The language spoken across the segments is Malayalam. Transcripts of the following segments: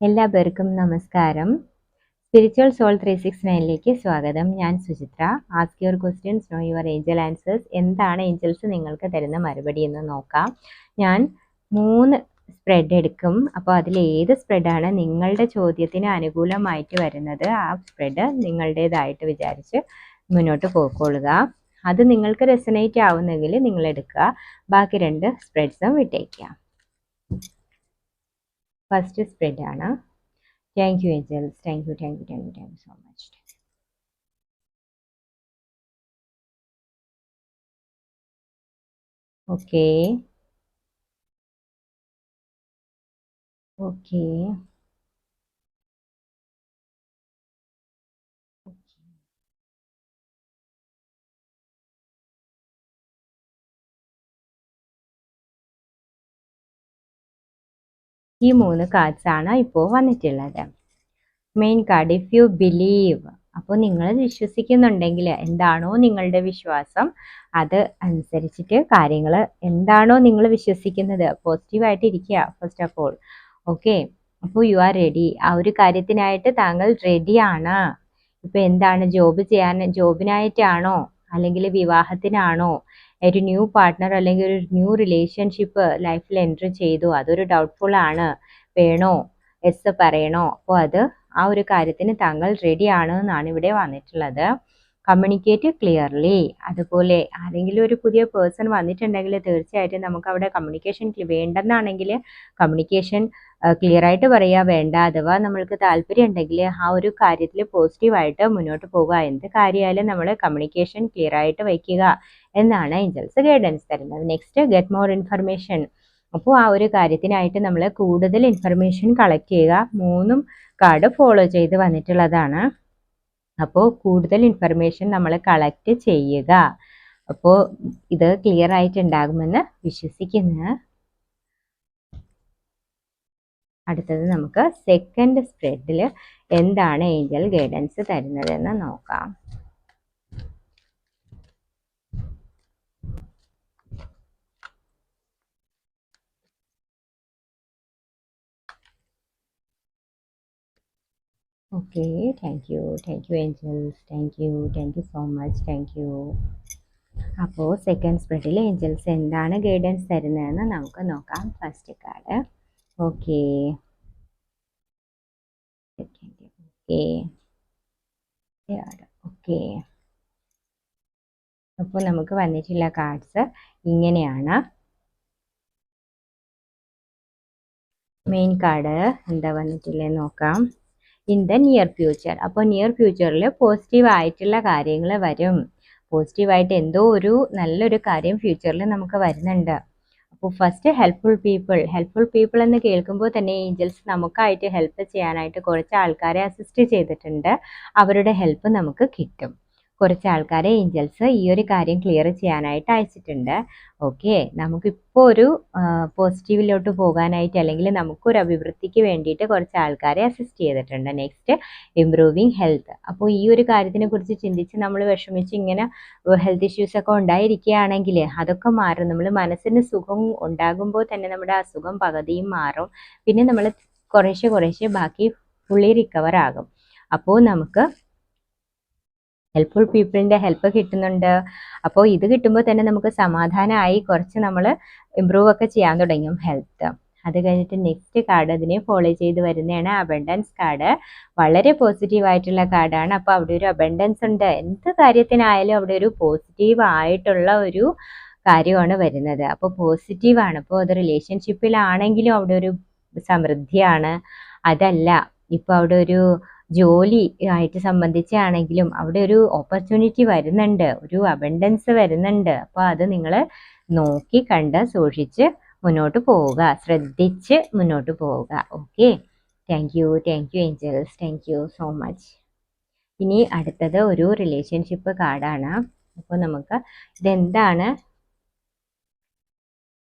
എല്ലാവർക്കും നമസ്കാരം. സ്പിരിച്വൽ സോൾ ത്രീ സിക്സ് നയനിലേക്ക് സ്വാഗതം. ഞാൻ Suchitra. Ask your questions know your angel answers എന്താണ് ഏഞ്ചൽസ് നിങ്ങൾക്ക് തരുന്ന മറുപടി എന്ന് നോക്കാം. ഞാൻ മൂന്ന് സ്പ്രെഡ് എടുക്കും. അപ്പോൾ അതിൽ ഏത് സ്പ്രെഡാണ് നിങ്ങളുടെ ചോദ്യത്തിന് അനുകൂലമായിട്ട് വരുന്നത്? ആ സ്പ്രെഡ് നിങ്ങളുടേതായിട്ട് വിചാരിച്ച് മുന്നോട്ട് പോയിക്കൊള്ളുക. അത് നിങ്ങൾക്ക് റെസനേറ്റ് ആവുന്നെങ്കിൽ നിങ്ങൾ എടുക്കുക. ബാക്കി രണ്ട് സ്പ്രെഡ്സും വിട്ടേക്കുക. ഫസ്റ്റ് സ്പ്രെഡ് ആണ് thank you angels thank you thank you thank you thank you so much okay okay ഈ മൂന്ന് കാർഡ്സ് ആണ് ഇപ്പോൾ വന്നിട്ടുള്ളത്. Main card if you believe അപ്പോൾ നിങ്ങൾ വിശ്വസിക്കുന്നുണ്ടെങ്കിൽ എന്താണോ നിങ്ങളുടെ വിശ്വാസം അത് അനുസരിച്ചിട്ട് കാര്യങ്ങൾ എന്താണോ നിങ്ങൾ വിശ്വസിക്കുന്നത് പോസിറ്റീവായിട്ട് ഇരിക്കുക ഫസ്റ്റ് ഓഫ് ഓൾ ഓക്കെ അപ്പോൾ യു ആർ റെഡി ആ ഒരു കാര്യത്തിനായിട്ട് താങ്കൾ റെഡിയാണ് ഇപ്പൊ എന്താണ്? ജോബ് ചെയ്യാൻ ജോബിനായിട്ടാണോ അല്ലെങ്കിൽ വിവാഹത്തിനാണോ? ഒരു ന്യൂ പാർട്ട്ണർ അല്ലെങ്കിൽ ഒരു ന്യൂ റിലേഷൻഷിപ്പ് ലൈഫിൽ എന്റർ ചെയ്തു. അതൊരു ഡൗട്ട്ഫുൾ ആണ്. വേണോ? എസ് പറയണോ? അപ്പോൾ അത് ആ ഒരു കാര്യത്തിന് താങ്കൾ റെഡി ആണ് എന്നാണ് ഇവിടെ വന്നിട്ടുള്ളത്. കമ്മ്യൂണിക്കേറ്റ് ക്ലിയർലി അതുപോലെ ആരെങ്കിലും ഒരു പുതിയ പേഴ്സൺ വന്നിട്ടുണ്ടെങ്കിൽ തീർച്ചയായിട്ടും നമുക്ക് അവിടെ കമ്മ്യൂണിക്കേഷൻ വേണ്ടെന്നാണെങ്കിൽ കമ്മ്യൂണിക്കേഷൻ ക്ലിയർ ആയിട്ട് പറയുക വേണ്ട. അഥവാ നമ്മൾക്ക് താല്പര്യം ഉണ്ടെങ്കിൽ ആ ഒരു കാര്യത്തിൽ പോസിറ്റീവായിട്ട് മുന്നോട്ട് പോകുക. എന്ത് കാര്യമായാലും നമ്മൾ കമ്മ്യൂണിക്കേഷൻ ക്ലിയർ ആയിട്ട് വയ്ക്കുക എന്നാണ് ഏഞ്ചൽസ് ഗൈഡൻസ് തരുന്നത്. നെക്സ്റ്റ് ഗെറ്റ് മോർ ഇൻഫർമേഷൻ അപ്പോൾ ആ ഒരു കാര്യത്തിനായിട്ട് നമ്മൾ കൂടുതൽ ഇൻഫർമേഷൻ കളക്ട് ചെയ്യുക. മൂന്നും കാർഡ് ഫോളോ ചെയ്ത് വന്നിട്ടുള്ളതാണ്. അപ്പോൾ കൂടുതൽ ഇൻഫർമേഷൻ നമ്മൾ കളക്ട് ചെയ്യുക. അപ്പോൾ ഇത് ക്ലിയർ ആയിട്ടുണ്ടാകുമെന്ന് വിശ്വസിക്കുന്നു. അടുത്തത് നമുക്ക് സെക്കൻഡ് സ്പ്രെഡിൽ എന്താണ് ഏഞ്ചൽ ഗൈഡൻസ് തരുന്നതെന്ന് നോക്കാം. Okay thank you. Thank you angels. Thank you. Thank you so much. Thank you. അപ്പോൾ സെക്കൻഡ് സ്പ്രെഡിൽ ഏഞ്ചൽസ് എന്താണ് ഗൈഡൻസ് തരുന്നതെന്ന് നമുക്ക് നോക്കാം. First card okay okay okay അപ്പോൾ നമുക്ക് വന്നിട്ടുള്ള കാർഡ്സ് ഇങ്ങനെയാണ്. മെയിൻ കാർഡ് എന്താ വന്നിട്ടില്ലേ നോക്കാം. ഇൻ ദ നിയർ ഫ്യൂച്ചർ അപ്പോൾ നിയർ ഫ്യൂച്ചറിൽ പോസിറ്റീവ് ആയിട്ടുള്ള കാര്യങ്ങൾ വരും. പോസിറ്റീവായിട്ട് എന്തോ ഒരു നല്ലൊരു കാര്യം ഫ്യൂച്ചറിൽ നമുക്ക് വരുന്നുണ്ട്. അപ്പോൾ first helpful people helpful people എന്ന് കേൾക്കുമ്പോൾ തന്നെ ഏഞ്ചൽസ് നമുക്കായിട്ട് ഹെൽപ്പ് ചെയ്യാനായിട്ട് കുറച്ച് ആൾക്കാരെ അസിസ്റ്റ് ചെയ്തിട്ടുണ്ട്. അവരുടെ ഹെൽപ്പ് നമുക്ക് കിട്ടും. കുറച്ച് ആൾക്കാരെ ഏഞ്ചൽസ് ഈ ഒരു കാര്യം ക്ലിയർ ചെയ്യാനായിട്ട് അയച്ചിട്ടുണ്ട്. ഓക്കെ നമുക്കിപ്പോൾ ഒരു പോസിറ്റീവിലോട്ട് പോകാനായിട്ട് അല്ലെങ്കിൽ നമുക്കൊരു അഭിവൃദ്ധിക്ക് വേണ്ടിയിട്ട് കുറച്ച് ആൾക്കാരെ അസിസ്റ്റ് ചെയ്തിട്ടുണ്ട്. നെക്സ്റ്റ് ഇംപ്രൂവിങ് ഹെൽത്ത് അപ്പോൾ ഈ ഒരു കാര്യത്തിനെ കുറിച്ച് ചിന്തിച്ച് നമ്മൾ വിഷമിച്ച് ഇങ്ങനെ ഹെൽത്ത് ഇഷ്യൂസ് ഒക്കെ ഉണ്ടായിരിക്കുകയാണെങ്കിൽ അതൊക്കെ മാറും. നമ്മൾ മനസ്സിന് സുഖം ഉണ്ടാകുമ്പോൾ തന്നെ നമ്മുടെ അസുഖം പകുതിയും മാറും. പിന്നെ നമ്മൾ കുറേശ്ശെ കുറേശ്ശെ ബാക്കി ഫുള്ളി റിക്കവർ ആകും. അപ്പോൾ നമുക്ക് ഹെൽപ്ഫുൾ പീപ്പിളിന്റെ ഹെൽപ്പ് കിട്ടുന്നുണ്ട്. അപ്പോൾ ഇത് കിട്ടുമ്പോൾ തന്നെ നമുക്ക് സമാധാനമായി കുറച്ച് നമ്മൾ ഇമ്പ്രൂവ് ഒക്കെ ചെയ്യാൻ തുടങ്ങും ഹെൽത്ത് അത് കഴിഞ്ഞിട്ട് നെക്സ്റ്റ് കാർഡ് അതിനെ ഫോളോ ചെയ്ത് വരുന്നതാണ് അബണ്ടൻസ് കാർഡ് വളരെ പോസിറ്റീവ് ആയിട്ടുള്ള കാർഡാണ് അപ്പോൾ അവിടെ ഒരു അബണ്ടൻസ് ഉണ്ട്. എന്ത് കാര്യത്തിനായാലും അവിടെ ഒരു പോസിറ്റീവ് ആയിട്ടുള്ള ഒരു കാര്യമാണ് വരുന്നത്. അപ്പോൾ പോസിറ്റീവാണ് അപ്പോൾ അത് റിലേഷൻഷിപ്പിലാണെങ്കിലും അവിടെ ഒരു സമൃദ്ധിയാണ്. അതല്ല ഇപ്പോൾ അവിടെ ഒരു ജോലി ആയിട്ട് സംബന്ധിച്ചാണെങ്കിലും അവിടെ ഒരു ഓപ്പർച്യൂണിറ്റി വരുന്നുണ്ട്. ഒരു അബണ്ടൻസ് വരുന്നുണ്ട്. അപ്പോൾ അത് നിങ്ങൾ നോക്കി കണ്ട് സൂക്ഷിച്ച് മുന്നോട്ട് പോവുക. ശ്രദ്ധിച്ച് മുന്നോട്ട് പോവുക. Okay thank you thank you angels thank you so much ഇനി അടുത്തത് ഒരു റിലേഷൻഷിപ്പ് കാർഡാണ്. അപ്പോൾ നമുക്ക് ഇതെന്താണ്?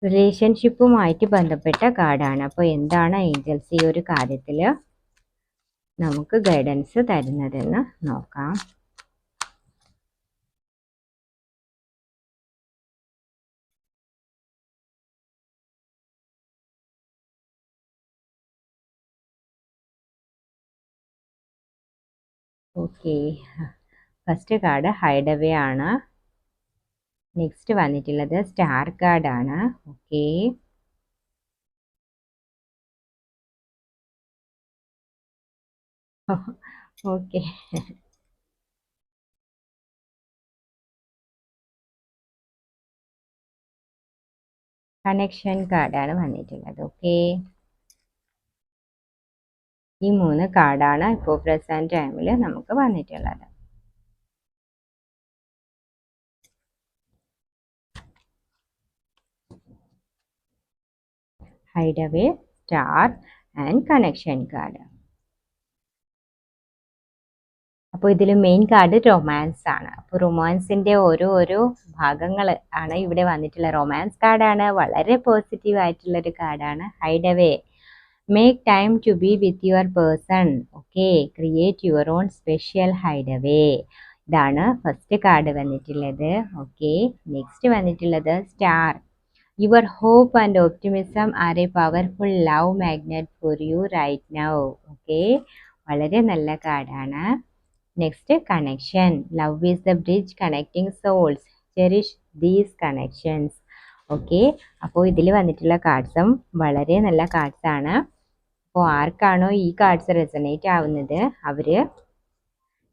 റിലേഷൻഷിപ്പുമായിട്ട് ബന്ധപ്പെട്ട കാർഡാണ്. അപ്പോൾ എന്താണ് ഏഞ്ചൽസ് ഈ ഒരു കാര്യത്തിൽ നമുക്ക് ഗൈഡൻസ് തരുന്നതെന്ന് നോക്കാം. ഓക്കെ ഫസ്റ്റ് കാർഡ് ഹൈഡവേ ആണ്. നെക്സ്റ്റ് വന്നിട്ടുള്ളത് സ്റ്റാർ കാർഡാണ് ഓക്കെ ഓക്കെ കണക്ഷൻ കാർഡാണ് വന്നിട്ടുള്ളത് ഓക്കെ ഈ മൂന്ന് കാർഡാണ് ഇപ്പോൾ പ്രസൻറ്റ് ടൈമിൽ നമുക്ക് വന്നിട്ടുള്ളത് hideaway star and connection card അപ്പോൾ ഇതിൽ മെയിൻ കാർഡ് റൊമാൻസ് ആണ്. അപ്പോൾ റൊമാൻസിന്റെ ഓരോ ഓരോ ഭാഗങ്ങൾ ആണ് ഇവിടെ വന്നിട്ടുള്ള റൊമാൻസ് കാർഡാണ് വളരെ പോസിറ്റീവ് ആയിട്ടുള്ളൊരു കാർഡാണ് hide away make time to be with your person okay create your own special hide away ഇതാണ് ഫസ്റ്റ് കാർഡ് വന്നിട്ടുള്ളത്. ഓക്കെ നെക്സ്റ്റ് വന്നിട്ടുള്ളത് star your hope and optimism are a powerful love magnet for you right now okay വളരെ നല്ല കാർഡാണ് next connection love is the bridge connecting souls cherish these connections okay അപ്പോൾ ഇതിൽ വന്നിട്ടുള്ള കാർഡ്സും വളരെ നല്ല കാർഡ്സാണ് അപ്പോൾ ആർക്കാണോ ഈ കാർഡ്സ് റെസണേറ്റ് ആവുന്നത് അവർ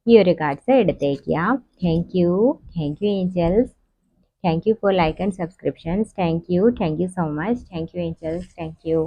ഈ ഒരു cards എടുത്തേക്കുക. Thank you thank you angels thank you for like and subscriptions thank you thank you so much thank you angels thank you